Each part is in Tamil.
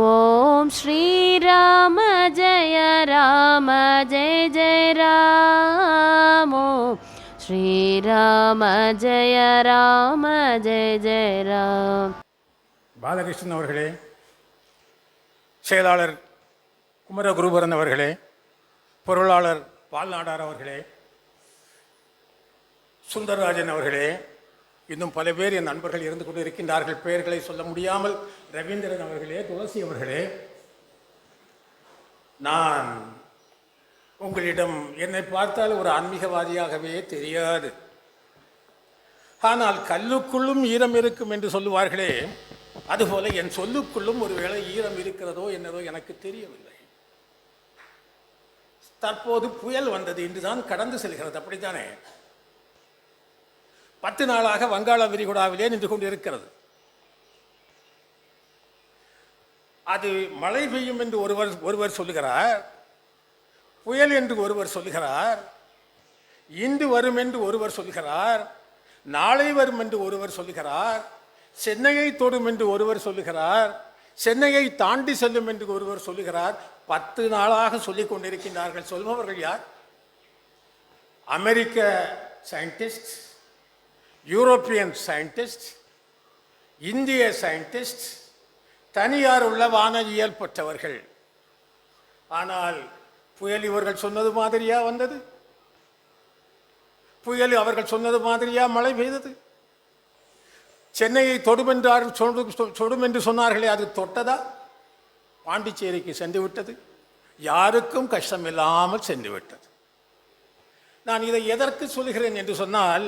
ஓம் ஸ்ரீராம ஜய ராம ஜெய ஜெய ஸ்ரீராம ஜெய ராம ஜெய ஜெய ராம். பாலகிருஷ்ணன் அவர்களே செயலாளர் குமரகுருபரன் அவர்களே பொருளாளர் பால்நாடார் அவர்களே சுந்தரராஜன் அவர்களே இன்னும் பல பேர் என் நண்பர்கள் இருந்து கொண்டு இருக்கின்றார்கள் பெயர்களை சொல்ல முடியாமல் ரவீந்திரன் அவர்களே துளசி அவர்களே நான் உங்களிடம் என்னை பார்த்தால் ஒரு ஆன்மீகவாதியாகவே தெரியாது. ஆனால் கல்லுக்குள்ளும் ஈரம் இருக்கும் என்று சொல்லுவார்களே அதுபோல என் சொல்லுக்குள்ளும் ஒருவேளை ஈரம் இருக்கிறதோ என்னதோ எனக்கு தெரியவில்லை. தற்போது புயல் வந்தது இன்றுதான் கடந்து செல்கிறது அப்படித்தானே? பத்து நாளாக வங்காள விரிகுடாவிலே நின்று கொண்டு இருக்கிறது அது மழை பெய்யும் என்று ஒருவர் ஒருவர் சொல்லுகிறார். புயல் என்று ஒருவர் சொல்லுகிறார். இன்று வரும் என்று ஒருவர் சொல்லுகிறார். நாளை வரும் என்று ஒருவர் சொல்லுகிறார். சென்னையை தொடும் என்று ஒருவர் சொல்லுகிறார். சென்னையை தாண்டி செல்லும் என்று ஒருவர் சொல்லுகிறார். பத்து நாளாக சொல்லிக் கொண்டிருக்கின்றார்கள். சொல்பவர்கள் யார்? அமெரிக்க சயின்டிஸ்ட் யூரோப்பியன் சயின்டிஸ்ட் இந்திய சயின்டிஸ்ட் தனியார் உள்ள வானவியல் பெற்றவர்கள். ஆனால் புயல் இவர்கள் சொன்னது மாதிரியா வந்தது? புயல் அவர்கள் சொன்னது மாதிரியா மழை பெய்தது? சென்னையை தொடுமென்றார் சொடும் என்று சொன்னார்களே அது தொட்டதா? பாண்டிச்சேரிக்கு சென்று விட்டது. யாருக்கும் கஷ்டம் இல்லாமல் சென்று விட்டது. நான் இதை எதற்கு சொல்கிறேன் என்று சொன்னால்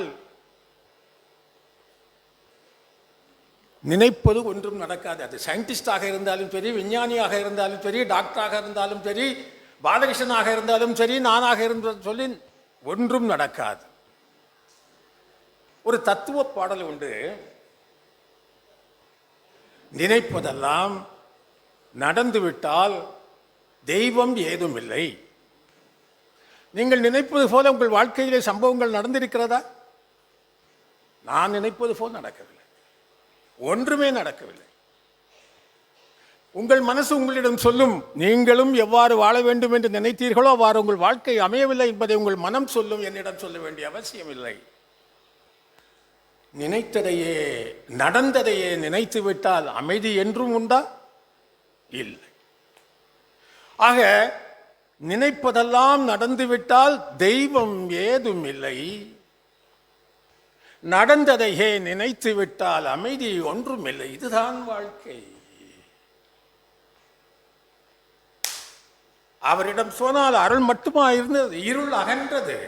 நினைப்பது ஒன்றும் நடக்காது. அது சயின்டிஸ்டாக இருந்தாலும் சரி விஞ்ஞானியாக இருந்தாலும் சரி டாக்டராக இருந்தாலும் சரி பாலகிருஷ்ணனாக இருந்தாலும் சரி நானாக இருந்தாலும் சொல்லி ஒன்றும் நடக்காது. ஒரு தத்துவ பாடல் உண்டு. நினைப்பதெல்லாம் நடந்துவிட்டால் தெய்வம் ஏதும் இல்லை. நீங்கள் நினைப்பது போல உங்கள் வாழ்க்கையிலே சம்பவங்கள் நடந்திருக்கிறதா? நான் நினைப்பது போல் நடக்கவில்லை. ஒன்றுமே நடக்கவில்லை. உங்கள் மனசு உங்களிடம் சொல்லும் நீங்களும் எவ்வாறு வாழ வேண்டும் என்று நினைத்தீர்களோ அவ்வாறு உங்கள் வாழ்க்கை அமையவில்லை என்பதை உங்கள் மனம் சொல்லும் என்னிடம் சொல்ல வேண்டிய அவசியம் இல்லை நினைத்ததையே நடந்ததையே நினைத்து விட்டால் அமைதி என்றும் உண்டா? இல்லை. ஆக நினைப்பதெல்லாம் நடந்துவிட்டால் தெய்வம் ஏதும் இல்லை. நடந்ததையே நினைத்து விட்டால் அமைதி ஒன்றுமில்லை. இதுதான் வாழ்க்கை. அவரிடம் சொன்னால் அருள் மட்டுமா இருந்தது? இருள் அகன்றது.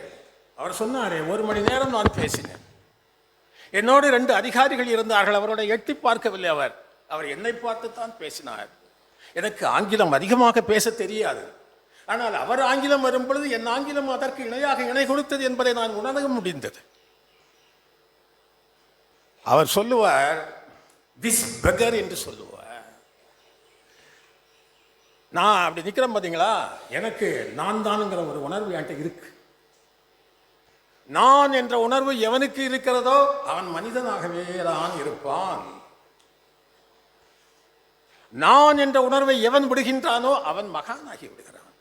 அவர் சொன்னாரே ஒரு மணி நேரம் நான் பேசினேன். என்னோடு ரெண்டு அதிகாரிகள் இருந்தார்கள். அவரோட எட்டி பார்க்கவில்லை அவர். அவர் என்னை பார்த்து தான் பேசினார். எனக்கு ஆங்கிலம் அதிகமாக பேச தெரியாது. ஆனால் அவர் ஆங்கிலம் வரும் பொழுது என் ஆங்கிலம் அதற்கு இணையாக இணை கொடுத்தது என்பதை நான் உணர முடிந்தது. அவர் சொல்லுவார் திஸ் பெகர் என்று சொல்லுவார். நான் அப்படி நிற்கிறேன் பார்த்தீங்களா எனக்கு நான் தானுங்கிற ஒரு உணர்வு என்கிட்ட இருக்கு. நான் என்ற உணர்வு எவனுக்கு இருக்கிறதோ அவன் மனிதனாகவே தான் இருப்பான். நான் என்ற உணர்வை எவன் விடுகின்றானோ அவன் மகானாகி விடுகிறான்.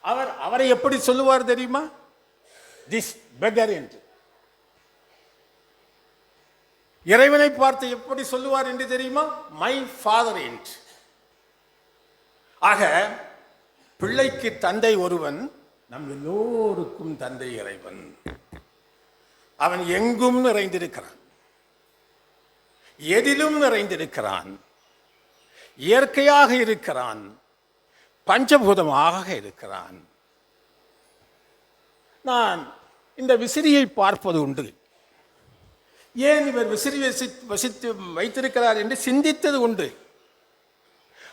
அவர் அவரை எப்படி சொல்லுவார் தெரியுமா? திஸ் பெகர் என்று. இறைவனை பார்த்து எப்படி சொல்லுவார் என்று தெரியுமா? மை ஃபாதர் என்று ஆக பிள்ளைக்கு தந்தை ஒருவன் நம் எல்லோருக்கும் தந்தை இறைவன். அவன் எங்கும் நிறைந்திருக்கிறான். எதிலும் நிறைந்திருக்கிறான். இயற்கையாக இருக்கிறான். பஞ்சபூதமாக இருக்கிறான். நான் இந்த விசிறியை பார்ப்பது உண்டு. ஏன் இவர் விசிறி வசி வசித்து வைத்திருக்கிறார் என்று சிந்தித்தது உண்டு.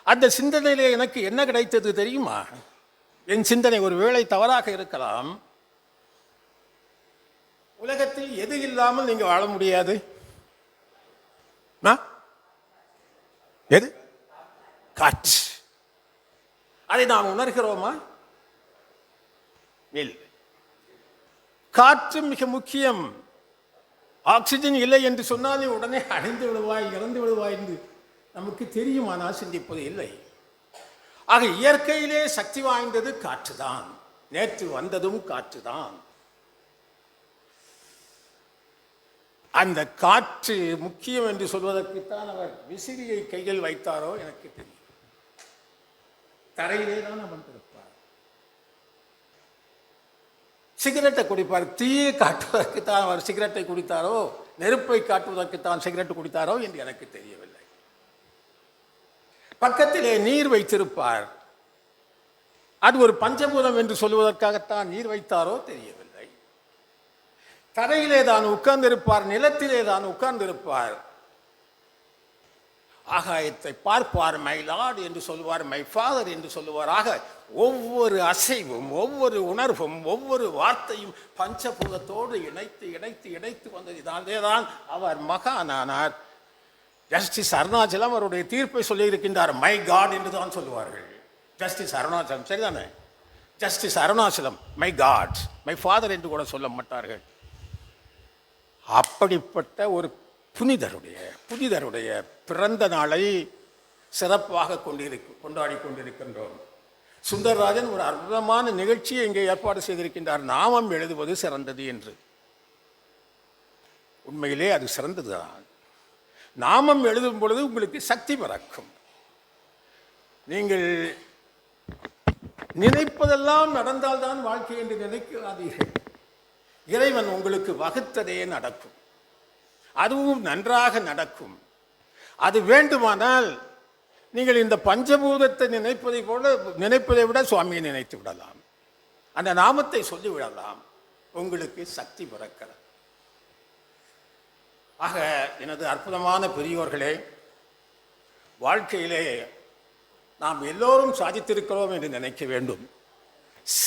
அந்த சிந்தனையிலே எனக்கு என்ன கிடைத்தது தெரியுமா? என் சிந்தனை ஒரு வேளை தவறாக இருக்கலாம். உலகத்தில் எது இல்லாமல் நீங்கள் வாழ முடியாது? எது? காற்று. அதை நாம் உணர்கிறோமா? இல்லை. காற்று மிக முக்கியம். ஆக்சிஜன் இல்லை என்று சொன்னாலே உடனே அடைந்து விடுவாய் இறந்து விடுவாய் என்று நமக்கு தெரியுமானால் சிந்திப்பது இல்லை. ஆக இயற்கையிலே சக்தி வாய்ந்தது காற்று தான் நேற்று வந்ததும் காற்று தான் அந்த காற்று முக்கியம் என்று சொல்வதற்குத்தான் அவர் விசிறியை கையில் வைத்தாரோ எனக்கு தெரியும். தரையிலே தான் அமர்ந்திருக்கும் சிகரெட்டை குடிப்பார். தீயை காட்டுவதற்குத்தான் அவர் சிகரெட்டை குடித்தாரோ? நெருப்பை காட்டுவதற்குத்தான் சிகரெட் குடித்தாரோ என்று எனக்கு தெரியவில்லை. பக்கத்திலே நீர் வைத்திருப்பார். அது ஒரு பஞ்சபூதம் என்று சொல்வதற்காகத்தான் நீர் வைத்தாரோ தெரியவில்லை. தரையிலே தான் உட்கார்ந்திருப்பார் நிலத்திலே தான் உட்கார்ந்திருப்பார். ஆகாயத்தை பார்ப்பார் மை லார்ட் என்று சொல்லுவார் மை ஃபாதர் என்று சொல்லுவாராக ஒவ்வொரு அசைவும் ஒவ்வொரு உணர்வும் ஒவ்வொரு வார்த்தையும் பஞ்சபூதத்தோடு இணைத்து இணைத்து இணைத்து வந்தது இதனாலே தான் அவர் மகானானார். ஜஸ்டிஸ் அருணாச்சலம் அவருடைய தீர்ப்பை சொல்லியிருக்கின்றார் மை காட் என்று தான் சொல்லுவார்கள். ஜஸ்டிஸ் அருணாச்சலம் சரிதானே? Justice Arunachalam my god my father என்று கூட சொல்ல மாட்டார்கள். அப்படிப்பட்ட ஒரு புனிதருடைய புனிதருடைய பிறந்த நாளை சிறப்பாக கொண்டிருக்கு கொண்டாடி கொண்டிருக்கின்றோம். சுந்தரராஜன் ஒரு அற்புதமான நிகழ்ச்சியை இங்கே ஏற்பாடு செய்திருக்கின்றார். நாமம் எழுதுவது சிறந்தது என்று. உண்மையிலே அது சிறந்ததுதான். நாமம் எழுதும் பொழுது உங்களுக்கு சக்தி பிறக்கும். நீங்கள் நினைப்பதெல்லாம் நடந்தால்தான் வாழ்க்கை என்று நினைக்காதீர்கள். இறைவன் உங்களுக்கு வகுத்ததே நடக்கும். அதுவும் நன்றாக நடக்கும். அது வேண்டுமானால் நீங்கள் இந்த பஞ்சபூதத்தை நினைப்பதை போல நினைப்பதை விட சுவாமியை நினைத்து விடலாம். அந்த நாமத்தை சொல்லிவிடலாம் உங்களுக்கு சக்தி பிறக்கிறது. ஆக எனது அற்புதமான பெரியோர்களே வாழ்க்கையிலே நாம் எல்லோரும் சாதித்திருக்கிறோம் என்று நினைக்க வேண்டும்.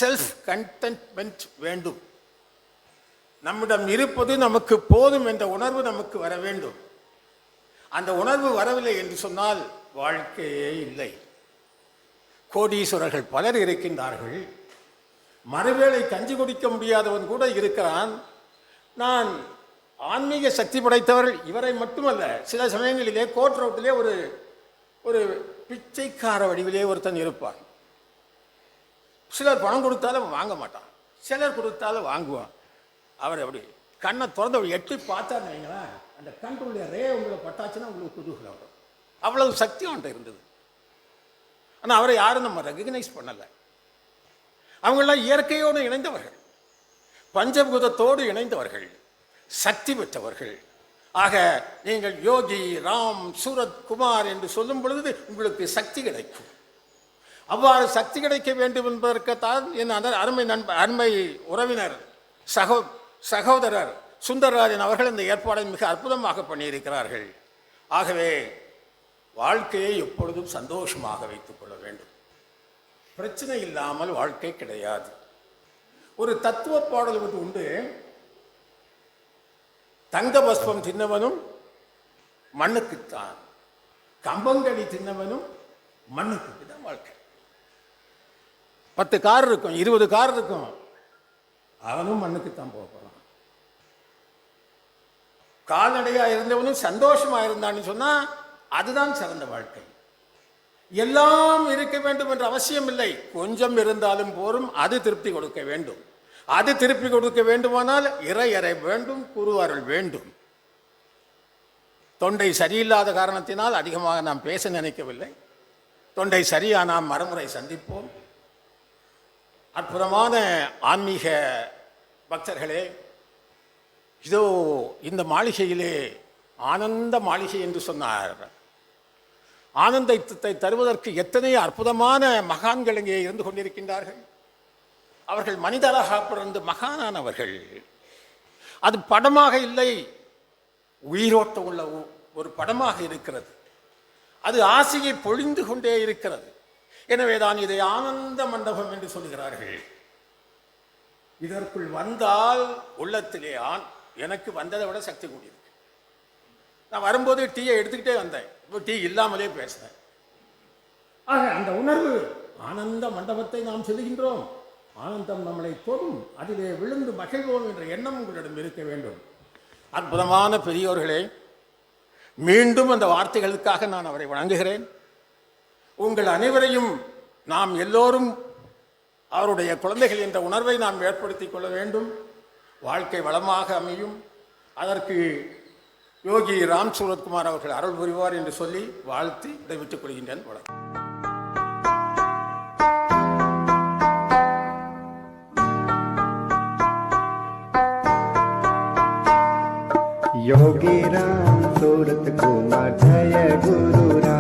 செல்ஃப் கண்டென்ட்மெண்ட் வேண்டும். நம்மிடம் இருப்பது நமக்கு போதும் என்ற உணர்வு நமக்கு வர வேண்டும். அந்த உணர்வு வரவில்லை என்று சொன்னால் வாழ்க்கையே இல்லை. கோடீஸ்வரர்கள் பலர் இருக்கின்றார்கள். மறுவேளை கஞ்சி குடிக்க முடியாதவன் கூட இருக்கிறான். நான் ஆன்மீக சக்தி படைத்தவர்கள் இவரை மட்டுமல்ல சில சமயங்களிலே கோட் ரோட்டிலே ஒரு ஒரு பிச்சைக்கார வடிவிலே ஒருத்தன் இருப்பான். சிலர் பணம் கொடுத்தாலும் வாங்க மாட்டான். சிலர் கொடுத்தாலும் வாங்குவான். அவர் அப்படி கண்ணை திறந்து அப்படி எட்டி பார்த்தாருன்னு வைங்களேன் அந்த கண்ணுடைய ரே உங்களை பட்டாச்சுன்னா உங்களுக்கு குதூகலம். அவ்வளவு சக்தி அவன்கிட்ட இருந்தது. ஆனால் அவரை யாரும் நம்ம ரெகக்னைஸ் பண்ணலை. அவங்கெல்லாம் இயற்கையோடு இணைந்தவர்கள். பஞ்சபூதத்தோடு இணைந்தவர்கள். சக்தி பெற்றவர்கள். ஆக நீங்கள் யோகி ராம் சூரத் குமார் என்று சொல்லும் பொழுது உங்களுக்கு சக்தி கிடைக்கும். அவ்வாறு சக்தி கிடைக்க வேண்டும் என்பதற்குத்தான் என் அந்த அருமை நண்ப அருமை உறவினர் சகோ சகோதரர் சுந்தரராஜன் அவர்கள் இந்த ஏற்பாடை மிக அற்புதமாக பண்ணியிருக்கிறார்கள். ஆகவே வாழ்க்கையை எப்பொழுதும் சந்தோஷமாக வைத்துக் கொள்ள வேண்டும். பிரச்சனை இல்லாமல் வாழ்க்கை கிடையாது. ஒரு தத்துவ பாடல் ஒன்று உண்டு. தங்க பஸ்பம் தின்னவனும் மண்ணுக்குத்தான் கம்பங்கடி தின்னவனும் மண்ணுக்கு தான் வாழ்க்கை. பத்து கார் இருக்கும் இருபது கார் இருக்கும். அவனும் மண்ணுக்குத்தான் போக போகிறான் கால்நடையாக இருந்தவனும் சந்தோஷமா இருந்தான்னு சொன்னால் அதுதான் சிறந்த வாழ்க்கை. எல்லாம் இருக்க வேண்டும் என்ற அவசியம் இல்லை. கொஞ்சம் இருந்தாலும் போரும் அது திருப்தி கொடுக்க வேண்டும். அது திருப்பி கொடுக்க வேண்டுமானால் இறையறை வேண்டும் குருவாரல் வேண்டும். தொண்டை சரியில்லாத காரணத்தினால் அதிகமாக நாம் பேச நினைக்கவில்லை. தொண்டை சரியானால் மறுமுறை சந்திப்போம். அற்புதமான ஆன்மீக பக்தர்களே இதோ இந்த மாளிகையிலே ஆனந்த மாளிகை என்று சொன்னார். ஆனந்தத்தை தருவதற்கு எத்தனை அற்புதமான மகான்கள் இங்கே இருந்து கொண்டிருக்கின்றார்கள். அவர்கள் மனிதராக பிறந்து மகானானவர்கள். அது படமாக இல்லை. உயிரோட்டம் உள்ள ஒரு படமாக இருக்கிறது. அது ஆசையை பொழிந்து கொண்டே இருக்கிறது. எனவேதான் இதை ஆனந்த மண்டபம் என்று சொல்கிறார்கள் இதற்குள் வந்தால் உள்ளத்திலே ஆண் எனக்கு வந்ததை விட சக்தி கூடியிருக்கு. நான் வரும்போது டீயை எடுத்துக்கிட்டே வந்தேன். இப்போ டீ இல்லாமலே பேசினேன் ஆக அந்த உணர்வு ஆனந்த மண்டபத்தை நாம் செல்கின்றோம் ஆனந்தம் நம்மளை தொடும் அதிலே விழுந்து மகிழ்வோம் என்ற எண்ணம் உங்களிடம் இருக்க வேண்டும். அற்புதமான பெரியோர்களே மீண்டும் அந்த வார்த்தைகளுக்காக நான் அவரை வணங்குகிறேன். உங்கள் அனைவரையும் நாம் எல்லோரும் அவருடைய குழந்தைகள் என்ற உணர்வை நாம் ஏற்படுத்திக் கொள்ள வேண்டும் வாழ்க்கை வளமாக அமையும் அதற்கு யோகி ராம் சூரத்குமார் அவர்கள் அருள் புரிவார் என்று சொல்லி வாழ்த்தி விடைபெற்றுக் கொள்கின்றேன் வணக்கம் योगी राम सूरत कुमार जय गुरु राया